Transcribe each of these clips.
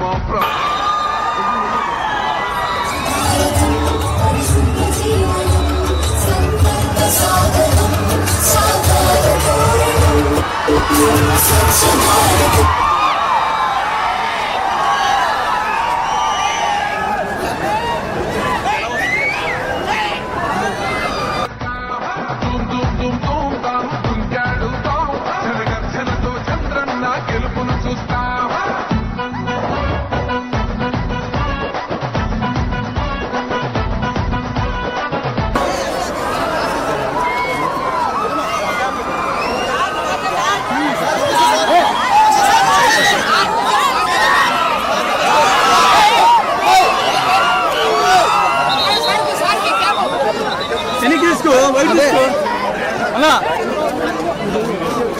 మా ప్ర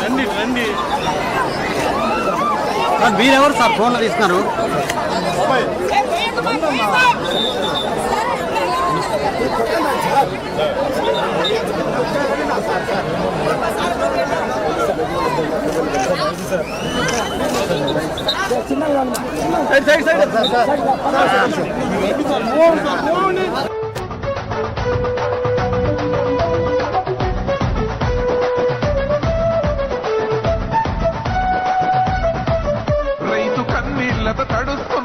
రండి రండి. మీరెవరు సార్ ఫోన్లో తీస్తున్నారు? Side side side.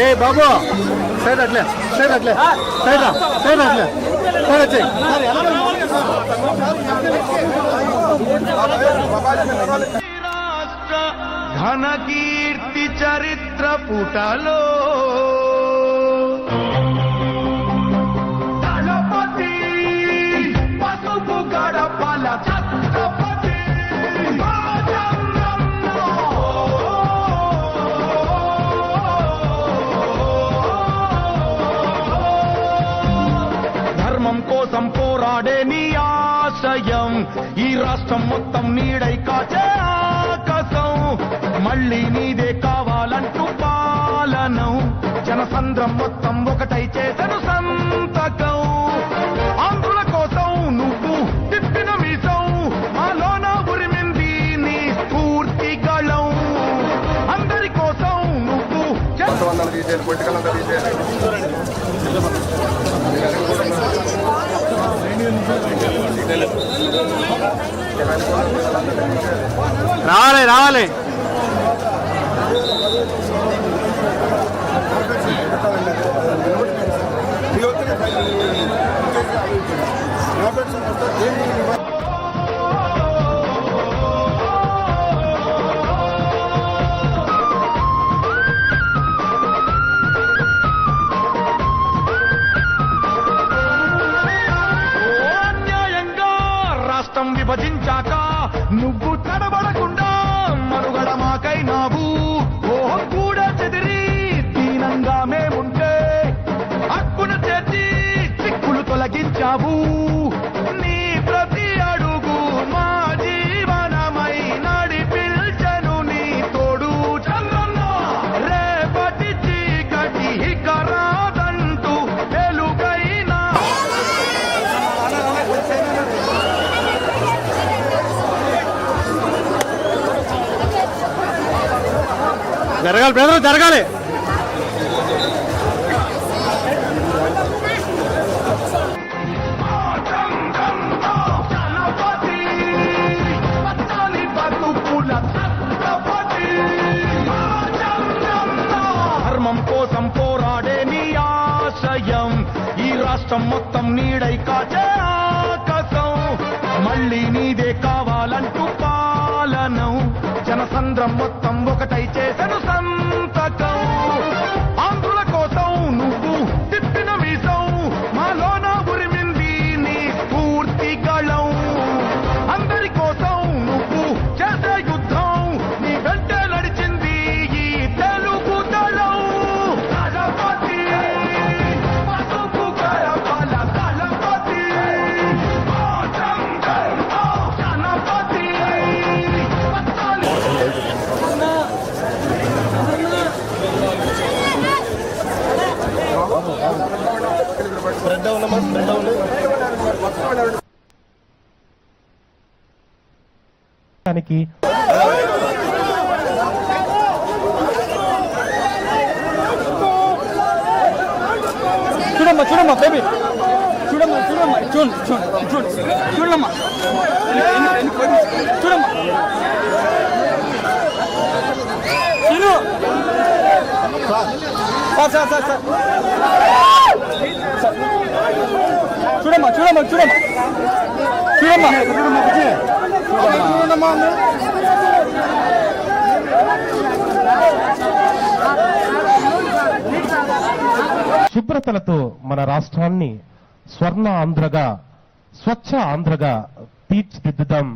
ఏ బాబు సైడ్ అట్లే సైడ్ అట్లే సైడ్ సైడ్ అట్లే సైడ్ వచ్చే ఘన కీర్తి చరిత్ర పుటలో రాష్ట్రం మొత్తం నీడై కాచే ఆకాశం. మళ్ళీ నీదే కావాలంటూ పాలనం. జనసంద్రం మొత్తం ఒకటై చేసను సంతకం. ఆంధ్రుల కోసం నువ్వు తిప్పిన మీసం. మాలోన ఉరిమింది నీ స్ఫూర్తి గళం. అందరి కోసం నువ్వు చే- మొత్తం అందరూ తీసేయండి పొలిటికల్ జరగాలి బ్రదర్ జరగాలి. కోసం పోరాడే నీ ఆశయం. ఈ రాష్ట్రం మొత్తం నీడై కాచే మళ్ళీ నీదే కావాలంటూ జనసంద్రం మొత్తం ఒకటై చేసెను సంతకం. దానికి చూడమ్మా చూడమ్మా బేబీ చూడమ్మా చూడమ్మా చూడు చూడు చూడు చూడమ్మా. చూడమ్మా. చూడు సార్ సార్ సార్ సార్. చూడమ్మా చూడమ్మా. చూడమ్మా. చూడమ్మా శుభ్రతలతో మన రాష్ట్రాన్ని స్వర్ణ ఆంధ్రగా స్వచ్ఛ ఆంధ్రగా తీర్చిదిద్దుదాం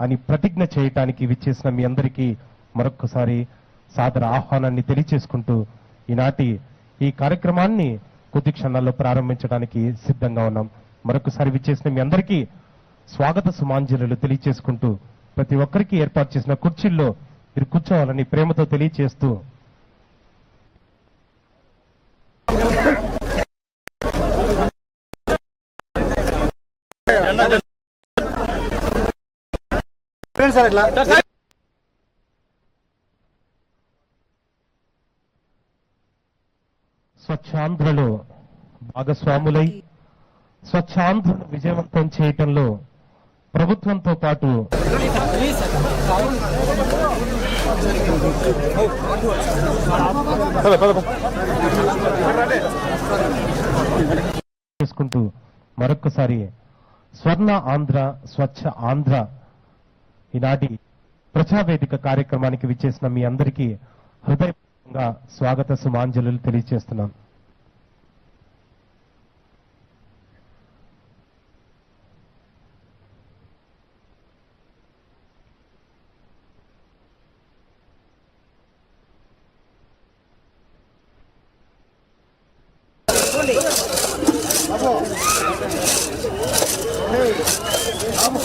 అని ప్రతిజ్ఞ చేయటానికి విచ్చేసిన మీ అందరికీ మరొక్కసారి సాదర ఆహ్వానాన్ని తెలియచేసుకుంటూ ఈనాటి ఈ కార్యక్రమాన్ని కొద్ది క్షణాల్లో ప్రారంభించడానికి సిద్ధంగా ఉన్నాం. మరొకసారి విచ్చేసిన మీ అందరికీ స్వాగత సుమాంజలు తెలియచేసుకుంటూ ప్రతి ఒక్కరికి ఏర్పాటు చేసిన కుర్చీల్లో మీరు కూర్చోవాలని ప్రేమతో తెలియచేస్తూ స్వచ్ఛాంధ్రలో భాగస్వాములై స్వచ్ఛాంధ్రను విజయవంతం చేయటంలో ప్రభుత్వంతో పాటు చేసుకుంటూ మరొకసారి స్వర్ణ ఆంధ్ర స్వచ్ఛ ఆంధ్ర ఈనాటి ప్రజావేదిక కార్యక్రమానికి విచ్చేసిన మీ అందరికీ హృదయపూర్వకంగా స్వాగత సుమాంజలు తెలియజేస్తున్నాను 빨리. 가서. 에이, 아무